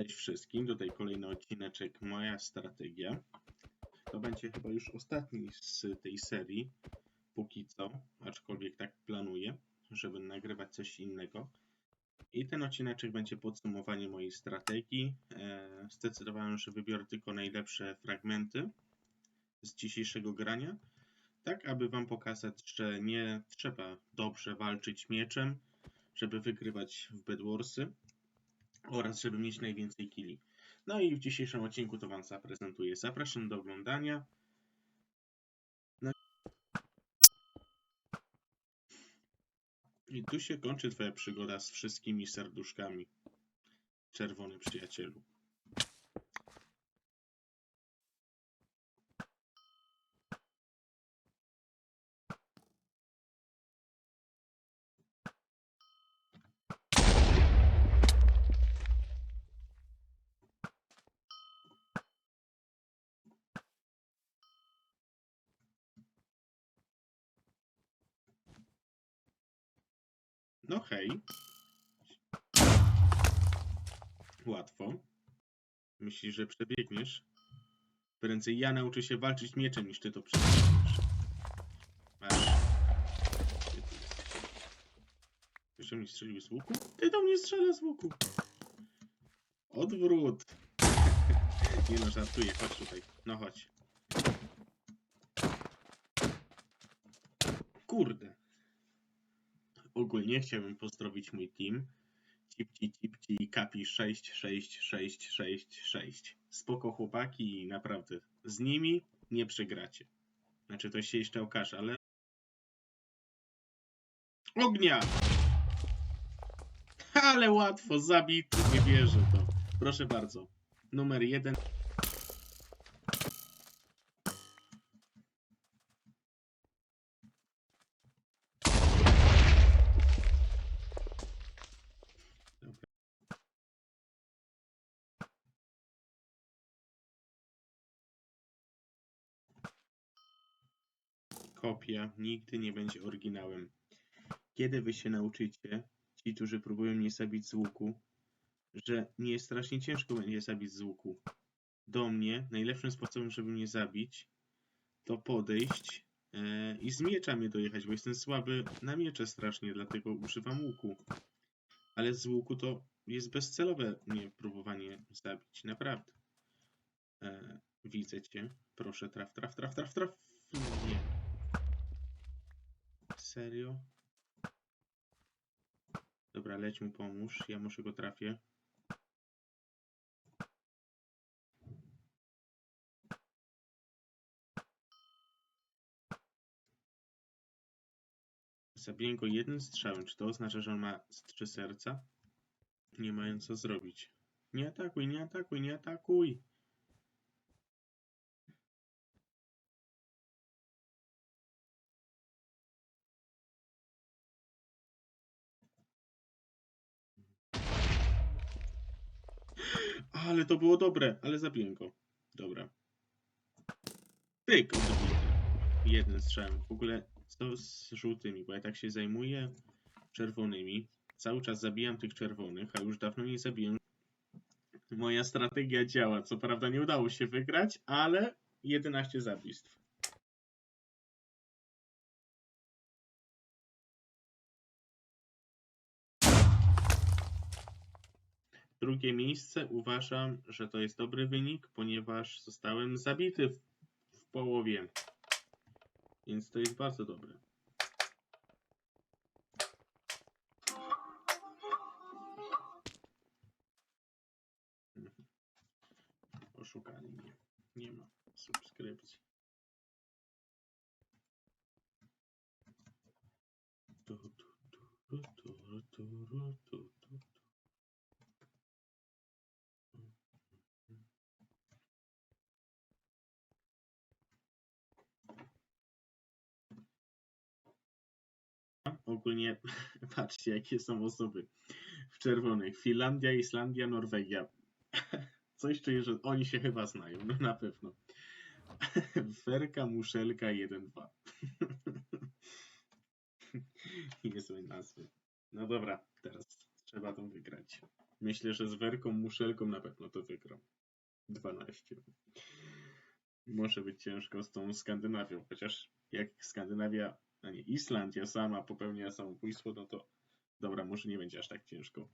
Cześć wszystkim, tutaj kolejny odcineczek Moja Strategia. To będzie chyba już ostatni z tej serii, póki co, aczkolwiek tak planuję, żeby nagrywać coś innego. I ten odcineczek będzie podsumowanie mojej strategii. E, Zdecydowałem, że wybiorę tylko najlepsze fragmenty z dzisiejszego grania, tak aby Wam pokazać, że nie trzeba dobrze walczyć mieczem, żeby wygrywać w Bedwarsy oraz żeby mieć najwięcej killi. No i w dzisiejszym odcinku to Wam zaprezentuję. Zapraszam do oglądania. I tu się kończy Twoja przygoda z wszystkimi serduszkami, czerwony przyjacielu. No hej. Łatwo. Myślisz, że przebiegniesz? Prędzej ja nauczę się walczyć mieczem, niż ty to przebiegniesz. Masz. Jesteś? Jeszcze mi strzelił z łuku? Ty do mnie strzela z łuku. Odwrót. Nie no, żartuję. Chodź tutaj. No chodź. Kurde. Ogólnie chciałbym pozdrowić mój team. Cipci, cipci, kapi 66666. Spoko chłopaki i naprawdę z nimi nie przegracie. Znaczy to się jeszcze okaże, ale... Ognia! Ale łatwo, zabity, nie wierzę to. Proszę bardzo. Numer jeden. Kopia nigdy nie będzie oryginałem. Kiedy wy się nauczycie, ci, którzy próbują mnie zabić z łuku, że nie strasznie ciężko będzie zabić z łuku. Do mnie najlepszym sposobem, żeby mnie zabić, to podejść e, i z miecza mnie dojechać, bo jestem słaby na miecze strasznie, dlatego używam łuku. Ale z łuku to jest bezcelowe mnie próbowanie zabić, naprawdę. E, widzę cię. Proszę, traf, traf, traf, traf, traf. Nie. Serio? Dobra, leć mu pomóż. Ja muszę go trafię. Zabiję go jednym strzałem. Czy to oznacza, że on ma trzy serca? Nie mają co zrobić. Nie atakuj, nie atakuj, nie atakuj! Ale to było dobre, ale zabiję go. Dobra. Pyk, odbity. Jednym strzałem. W ogóle co z żółtymi, bo ja tak się zajmuję czerwonymi. Cały czas zabijam tych czerwonych, a już dawno nie zabiłem. Moja strategia działa. Co prawda nie udało się wygrać, ale 11 zabójstw. Drugie miejsce uważam, że to jest dobry wynik, ponieważ zostałem zabity w, w połowie. Więc to jest bardzo dobre. Mhm. Oszukali mnie. Nie ma subskrypcji. Tu, tu, tu, tu, tu, tu, tu, Ogólnie patrzcie, jakie są osoby w czerwonych. Finlandia, Islandia, Norwegia. Coś czuję, że oni się chyba znają, no na pewno. Ferka, Muszelka 1-2. Niezłe nazwy. No dobra, teraz Trzeba to wygrać. Myślę, że z Werką Muszelką na pewno to wygram. 12. Może być ciężko z tą Skandynawią, chociaż jak Skandynawia, nie Islandia sama popełnia samobójstwo, no to dobra, może nie będzie aż tak ciężko.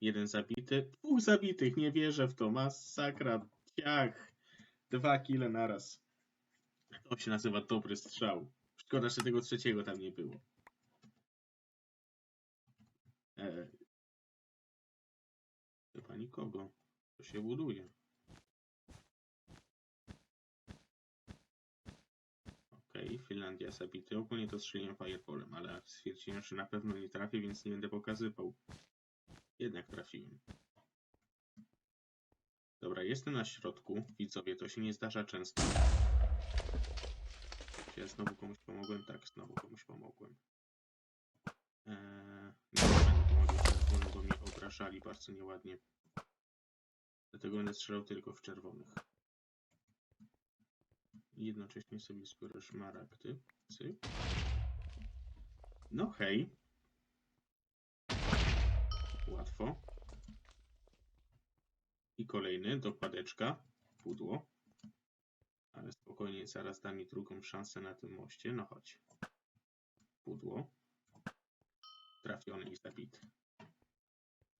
Jeden zabity, dwóch zabitych, nie wierzę w to, masakra, ciach, dwa kile naraz. To się nazywa dobry strzał. Szkoda, że tego trzeciego tam nie było. E, chyba nikogo. To się buduje. Okej, Finlandia zabity. Ogólnie to strzeliłem fireballem, ale stwierdziłem, że na pewno nie trafię, więc nie będę pokazywał. Jednak trafiłem. Dobra, jestem na środku. Widzowie, to się nie zdarza często. Ja znowu komuś pomogłem? Tak, znowu komuś pomogłem. Eee, nie będę pomagał czerwonym, bo mnie obraszali bardzo nieładnie. Dlatego będę strzelał tylko w czerwonych. I jednocześnie sobie zbiorę szmaragdy. No hej. Łatwo. I kolejny, dokładeczka, pudło. Ale spokojnie, zaraz da mi drugą szansę na tym moście. No chodź. Pudło. Trafiony i zabity.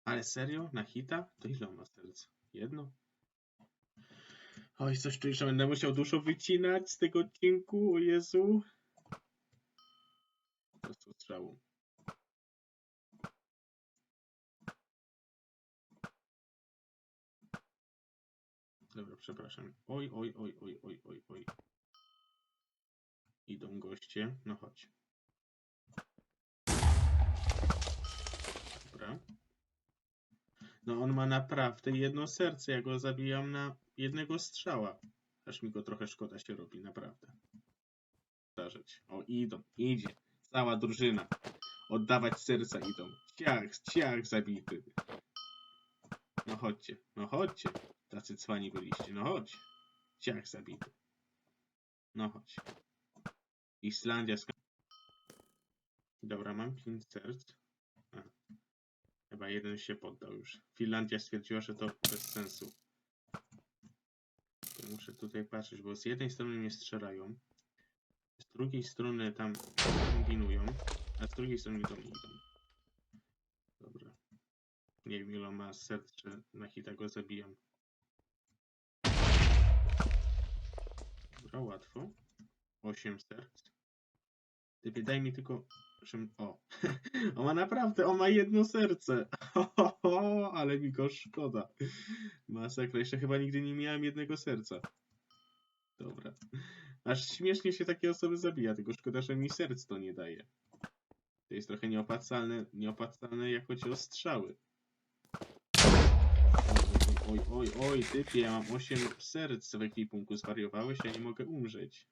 Ale serio? Na hita? To ile on ma serc? Jedno? Oj, coś czuję, że będę musiał dużo wycinać z tego odcinku, o Jezu. Po prostu strzału. Dobra, przepraszam. Oj, oj, oj, oj, oj, oj, oj. Idą goście. No chodź. Dobra. No on ma naprawdę jedno serce. Ja go zabijam na jednego strzała. Aż mi go trochę szkoda się robi, naprawdę. Zdarzeć. O, idą, idzie. Cała drużyna. Oddawać serca idą. Ciach, ciach zabity. No chodźcie, no chodźcie. Tacy cwani byliście. No chodź. Ciach zabity. No chodź. Islandia Dobra, mam pięć serc. A. Chyba jeden się poddał już. Finlandia stwierdziła, że to bez sensu. Muszę tutaj patrzeć, bo z jednej strony mnie strzelają, z drugiej strony tam kombinują, a z drugiej strony do mnie idą. Dobra. Nie wiem ile ma serc, że na hita go zabijam. Dobra, łatwo. 8 serc. Typie, daj mi tylko... O! on ma naprawdę, on ma jedno serce! ale mi go szkoda. Masakra, jeszcze chyba nigdy nie miałem jednego serca. Dobra. Aż śmiesznie się takie osoby zabija, tylko szkoda, że mi serc to nie daje. To jest trochę nieopłacalne, nieopłacalne jak chodzi o strzały. Oj, oj, oj, oj, typie, ja mam 8 serc w ekwipunku, zwariowałeś, ja nie mogę umrzeć.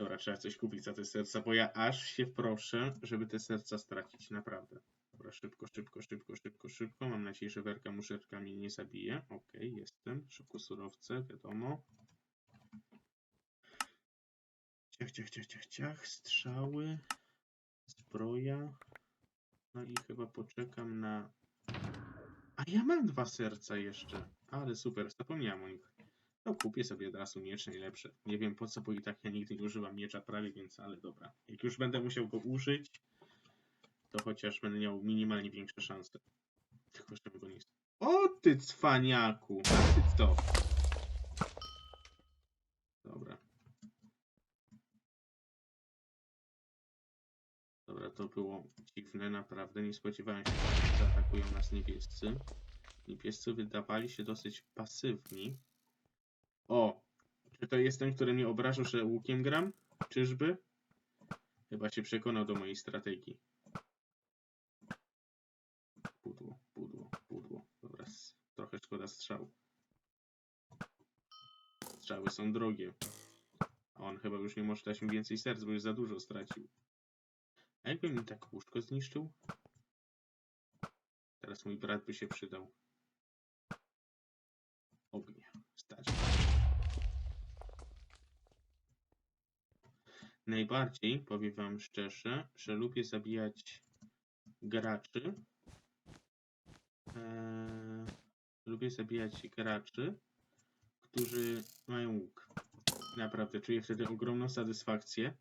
Dobra, trzeba coś kupić za te serca, bo ja aż się proszę, żeby te serca stracić, naprawdę. Dobra, szybko, szybko, szybko, szybko, szybko. Mam nadzieję, że werka muszeczka mnie nie zabije. Okej, jestem. Szybko surowce, wiadomo. Ciach, ciach, ciach, ciach, ciach. Strzały. Zbroja. No i chyba poczekam na... A ja mam dwa serca jeszcze. Ale super, zapomniałem o nich. No kupię sobie od razu miecz najlepszy. Nie wiem po co, bo i tak ja nigdy nie używam miecza prawie, więc ale dobra. Jak już będę musiał go użyć, to chociaż będę miał minimalnie większe szanse. Tylko żeby go nie... O ty cwaniaku! Ty co? Dobra. Dobra, to było dziwne, naprawdę. Nie spodziewałem się, że zaatakują nas niebiescy. Niebiescy wydawali się dosyć pasywni. O! Czy to jest ten, który mnie obrażał, że łukiem gram? Czyżby? Chyba się przekonał do mojej strategii. Pudło, pudło, pudło. Dobra, trochę szkoda strzał. Strzały są drogie. A on chyba już nie może dać mi więcej serc, bo już za dużo stracił. A jakby mi tak łóżko zniszczył? Teraz mój brat by się przydał. Ognia. Stać. Najbardziej, powiem wam szczerze, że lubię zabijać graczy. Eee, lubię zabijać graczy, którzy mają łuk. Naprawdę, czuję wtedy ogromną satysfakcję.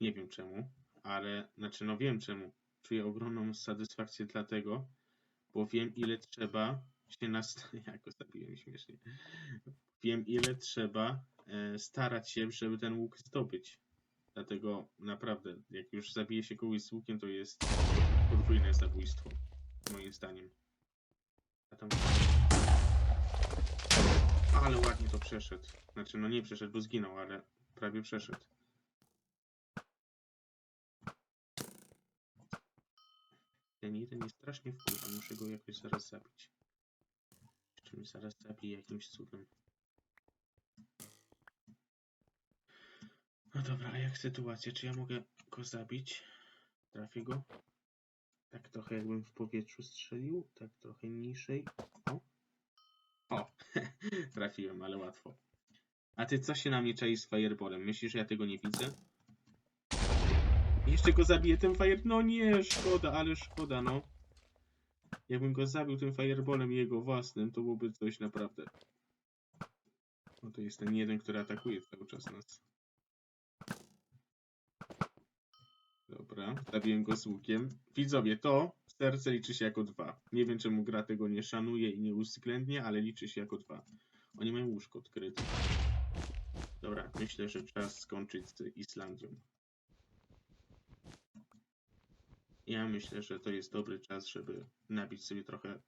Nie wiem czemu, ale, znaczy no wiem czemu. Czuję ogromną satysfakcję dlatego, bo wiem ile trzeba się nas... Ja go zabiłem śmiesznie. Wiem ile trzeba e, starać się, żeby ten łuk zdobyć. Dlatego naprawdę, jak już zabije się kogoś z łukiem, to jest podwójne zabójstwo, moim zdaniem. A tam... Ale ładnie to przeszedł. Znaczy, no nie przeszedł, bo zginął, ale prawie przeszedł. Ten jeden jest strasznie wkurza, muszę go jakoś zaraz zabić. Jeszcze mnie zaraz zabije jakimś cudem. No dobra, a jak sytuacja? Czy ja mogę go zabić? Trafię go? Tak trochę jakbym w powietrzu strzelił, tak trochę niżej. O! O! Trafiłem, ale łatwo. A ty co się na mnie czai z fireballem? Myślisz, że ja tego nie widzę? Jeszcze go zabiję tym fire... No nie, szkoda, ale szkoda, no. Jakbym go zabił tym fireballem jego własnym, to byłoby coś naprawdę. No to jest ten jeden, który atakuje cały czas nas. Dobra, zabiłem go z łukiem. Widzowie, to serce liczy się jako dwa. Nie wiem, czemu gra tego nie szanuje i nie uwzględnia, ale liczy się jako dwa. Oni mają łóżko odkryte. Dobra, myślę, że czas skończyć z Islandią. Ja myślę, że to jest dobry czas, żeby nabić sobie trochę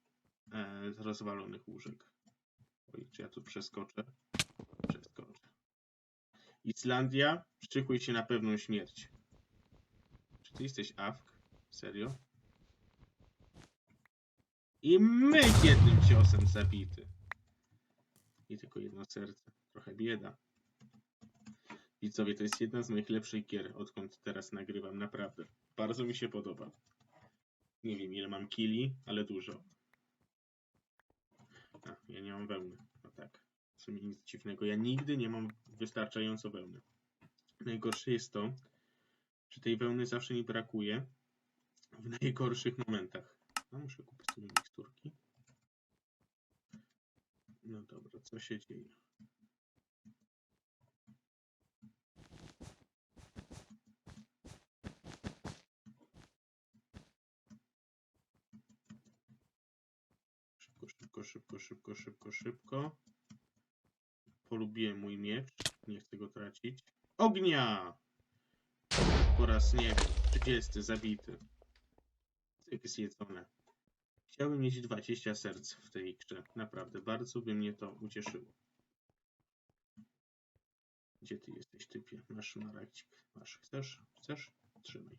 e, rozwalonych łóżek. Oj, czy ja tu przeskoczę? Przeskoczę. Islandia, szykuj się na pewną śmierć. Czy ty jesteś Awk? Serio? I myk jednym ciosem zabity. I tylko jedno serce. Trochę bieda. Widzowie, to jest jedna z moich lepszych gier, odkąd teraz nagrywam, naprawdę. Bardzo mi się podoba. Nie wiem ile mam kili, ale dużo. A, ja nie mam wełny. No tak. W sumie nic dziwnego. Ja nigdy nie mam wystarczająco wełny. Najgorsze jest to, że tej wełny zawsze mi brakuje w najgorszych momentach. No muszę kupić sobie miksturki. No dobra, co się dzieje? Szybko, szybko, szybko, szybko, szybko, szybko. Polubiłem mój miecz. Nie chcę go tracić. Ognia! Po raz, nie wiem, 30 zabity. Cyk zjedzone. Chciałbym mieć 20 serc w tej grze. Naprawdę, bardzo by mnie to ucieszyło. Gdzie ty jesteś, typie? Masz szmaragdzik. Masz. Chcesz? Chcesz? Trzymaj.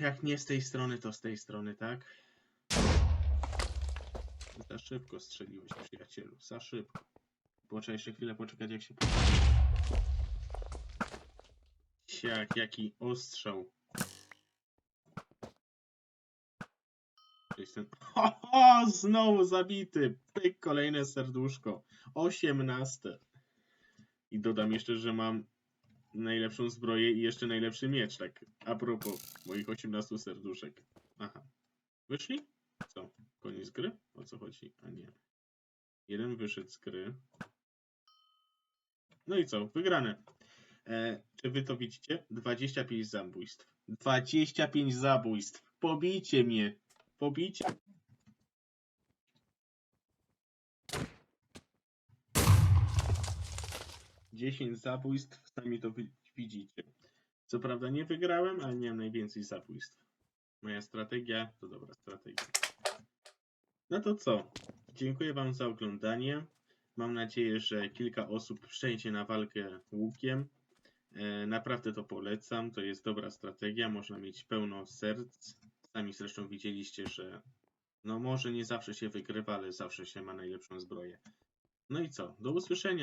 Jak nie z tej strony, to z tej strony, tak? Za szybko strzeliłeś, przyjacielu. Za szybko. Poczekaj jeszcze chwilę, poczekać jak się... Siak, jaki ostrzał. Jestem... Ho, ho, znowu zabity. Pyk, kolejne serduszko. 18. I dodam jeszcze, że mam najlepszą zbroję i jeszcze najlepszy miecz, tak a propos moich 18 serduszek. Aha. Wyszli? Co? Koniec gry? O co chodzi? A nie. Jeden wyszedł z gry. No i co? Wygrane. E, czy wy to widzicie? 25 zabójstw. 25 zabójstw. Pobijcie mnie. Pobijcie. Dziesięć zabójstw, sami to widzicie. Co prawda nie wygrałem, ale miałem najwięcej zabójstw. Moja strategia to dobra strategia. No to co? Dziękuję Wam za oglądanie. Mam nadzieję, że kilka osób przejdzie na walkę łukiem. E, Naprawdę to polecam. To jest dobra strategia. Można mieć pełno serc. Sami zresztą widzieliście, że no może nie zawsze się wygrywa, ale zawsze się ma najlepszą zbroję. No i co? Do usłyszenia.